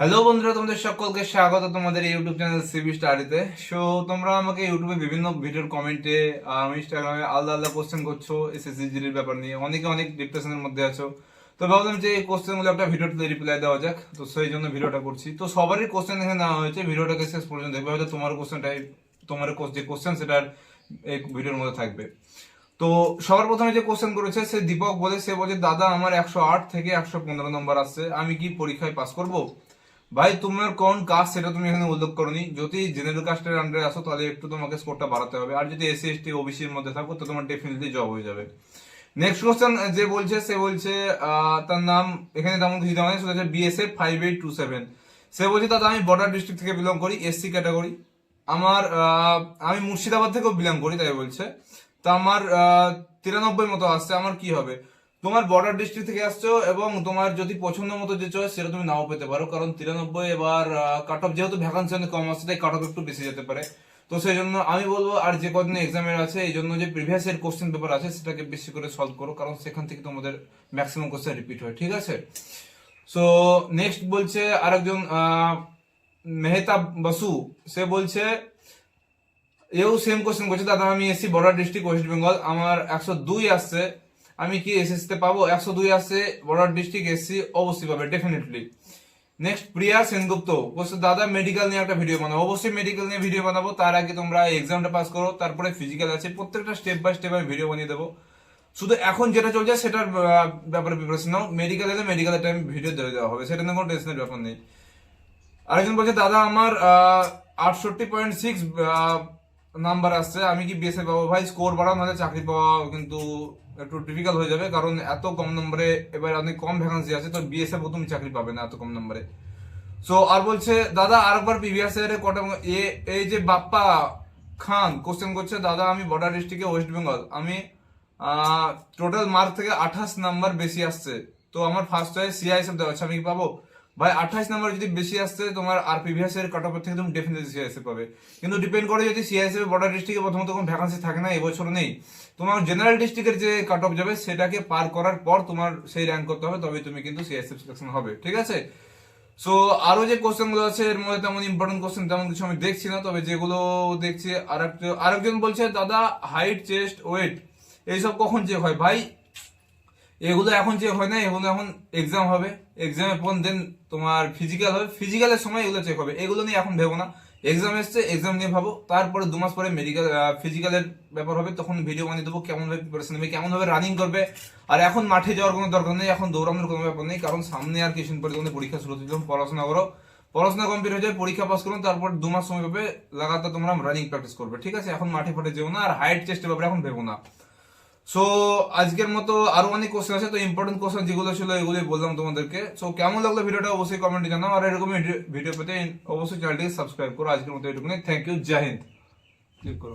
Hello বন্ধুরা, তোমাদের সকলকে স্বাগত তোমাদের ইউটিউব চ্যানেল সিবি স্টাডিতে সো তোমরা আমাকে ইউটিউবে বিভিন্ন ভিডিওর কমেন্টে ইনস্টাগ্রামে আলাদা আলাদা কোশ্চেন করছ এসএসসি জিডির ব্যাপার নিয়ে। অনেকে অনেক ডিপ্রেশনের মধ্যে আছো। তো ভাবলাম যে এই কোশ্চেনগুলো একটা ভিডিওতে রিপ্লাই দেওয়া যাক। তো সেই জন্য ভিডিওটা করছি। তো সবারই কোশ্চেন এখানে নেওয়া হয়েছে। ভিডিওটাকে শেষ পর্যন্ত দেখবে। হয়তো তোমার কোশ্চেনটাই তোমার যে কোশ্চেন সেটার এই ভিডিওর মধ্যে থাকবে। তো সবার প্রথমে যে কোশ্চেন করেছে, সে দীপক বলে। সে বলছে, দাদা, আমার একশো আট থেকে একশো পনেরো নম্বর আসছে। আমি কি পরীক্ষায় পাস করব? ভাই, তোমার কোন কাজ সেটা তুমি এখানে উল্লেখ করনি। যদি জেনারেল কাস্টের আন্ডারে আসো, তাহলে একটু তোমাকে স্কোরটা বাড়াতে হবে। আর যদি এসসি এসটি ওবিসির মধ্যে থাকো, তো তোমার ডেফিনেটলি জব হয়ে যাবে। নেক্সট কোশ্চেন যে বলছে, সে বলছে তার নাম, এখানে তেমন কিছু দেওয়া নেই, সেটা হচ্ছে BSF five eight two seven সে বলছে, দাদা, আমি বর্ডার ডিস্ট্রিক্ট থেকে বিলং করি এসসি ক্যাটাগরি আমার আমি মুর্শিদাবাদ থেকেও বিলং করি, তাই বলছে। তা আমার তিরানব্বই মতো আসছে, আমার কি হবে? তোমার বর্ডার ডিস্ট্রিক্ট থেকে আসছো এবং তোমার যদি পছন্দ মতো যে চয়েস সেটা তুমি নাও পেতে পারো। কারণ তিরানব্বই এবার কাট অফ যেহেতু ভ্যাকান্সি অনেক কম আসছে তাই কাট অফ একটু বেশি যেতে পারে। তো সেই জন্য আমি বলব, আর যে কদিন এক্সামের আছে, এই জন্য যে প্রিভিয়াস এর কোশ্চেন পেপার আছে, সেটাকে বেশি করে সলভ করো। কারণ সেখান থেকে তোমাদের ম্যাক্সিমাম কোশ্চেন রিপিট হয়, ঠিক আছে? সো নেক্সট বলছে আরেকজন মেহতাব বসু। সে বলছে, এও সেম কোশ্চেন করছে। দাদা, আমি SC border district West Bengal আমার একশো দুই আসছে। আমি কি এসএসসি তে পাবো? একশো দুই আসছে বর্ডার ডিস্ট্রিক্ট এসসি অবশ্যই পাবে ডেফিনেটলি নেক্সট প্রিয়া সেনগুপ্ত। বলছে, দাদা মেডিকেল নিয়ে একটা ভিডিও বানাবো। অবশ্যই মেডিকেল নিয়ে ভিডিও বানাবো। তার আগে তোমরা এক্সামটা পাস করো, তারপরে ফিজিক্যাল আছে। প্রত্যেকটা স্টেপ বাই স্টেপ আমি ভিডিও বানিয়ে দেবো। শুধু এখন যেটা চলছে, সেটার ব্যাপারে প্রিপারেশন নাও। মেডিকেল এলে মেডিকেলের টাইম ভিডিও দিয়ে দেওয়া হবে। সেটা নিয়ে কোনো টেনশনের ব্যাপার নেই। আরেকজন বলছে, দাদা, আমার আটষট্টি পয়েন্ট সিক্স নাম্বার আসছে, আমি কি বিএসএ পাবো? ভাই স্কোর বাড়াও, নাহলে চাকরি পাওয়া কিন্তু একটু ডিফিকাল্ট হয়ে যাবে, কারণ এত কম নম্বরে, এবার অনেক কম ভ্যাকান্সি আছে, তো বিএসএফ তুমি চাকরি পাবে না এত কম নম্বরে। সো আর বলছে, দাদা, আরেকবার প্রিভিয়াস ইয়ারে কটা এ- এই যে বাপ্পা খান কোশ্চেন করছে, দাদা, আমি বর্ডার ডিস্ট্রিক্টে ওয়েস্ট বেঙ্গল আমি টোটাল মার্ক থেকে আঠাশ নাম্বার বেশি আসছে, তো আমার ফার্স্ট চয়েস সিআই হিসেবে দেওয়া আছে, আমি কি পাবো? ভাই, আঠাশ নাম্বার যদি বেশি আসছে, তোমার আর প্রিভিয়াস এর কাট থেকে তুমি ডেফিনেটলি সিআইএসএফ পাবে। কিন্তু ডিপেন্ড করে যদি সিআইএসএফ বর্ডার ডিস্ট্রিক্টে প্রথমত কোনো ভ্যাকান্সি থাকে না এবছর নেই, তোমার জেনারেল ডিস্ট্রিক্টের যে কাট অফ যাবে, সেটাকে পার করার পর তোমার সেই র্যাঙ্ক করতে হবে তবে তুমি কিন্তু সিআইএসএফ সিলেকশন হবে, ঠিক আছে? সো আরও যে কোশ্চেনগুলো আছে, এর মধ্যে তেমন ইম্পর্টেন্ট কোশ্চেন তেমন কিছু আমি দেখছি না, তবে যেগুলো দেখছি আরেকজন বলছে, দাদা হাইট চেস্ট ওয়েট এইসব কখন চেক হয়? ভাই এগুলো এখন চেক হয় না, এগুলো এখন এক্সাম হবে। এক্সামের পর দেন তোমার ফিজিক্যাল হবে। ফিজিক্যালের সময় এগুলো চেক হবে। এগুলো নিয়ে এখন ভেবো না। এক্সাম এসছে এক্সাম নিয়ে ভাবো। তারপরে দু মাস পরে মেডিকেল ফিজিক্যালের ব্যাপার হবে। তখন ভিডিও বানিয়ে দেবো কেমনভাবে প্রিপারেশন নেবে কেমনভাবে রানিং করবে। আর এখন মাঠে যাওয়ার কোনো দরকার নেই। এখন দৌড়ানোর কোনো ব্যাপার নেই। কারণ সামনে আর কিছুদিন পরে তোমাদের পরীক্ষা শুরু হতে পড়াশোনা করো। পড়াশোনা কমপ্লিট হয়ে যায়, পরীক্ষা পাস করো, তারপর দু মাস সময় পাবে। লাগাতার তোমরা রানিং প্র্যাকটিস করবে। ঠিক আছে? এখন মাঠে ফাটে যেও না। আর হাইট চেস্টের ব্যাপারে এখন ভেবো না। সো আজকের মতো আরও অনেক কোশ্চেন আছে, তো ইম্পর্টেন্ট কোশ্চেন যেগুলো ছিল এগুলোই বললাম তোমাদেরকে। সো কেমন লাগল ভিডিওটা অবশ্যই কমেন্টে জানাও, আর এরকম ভিডিও পেতে অবশ্যই চ্যানেলটিকে সাবস্ক্রাইব করো। আজকের মতো এটুকুনি। থ্যাংক ইউ জয় হিন্দ ক্লিক করো।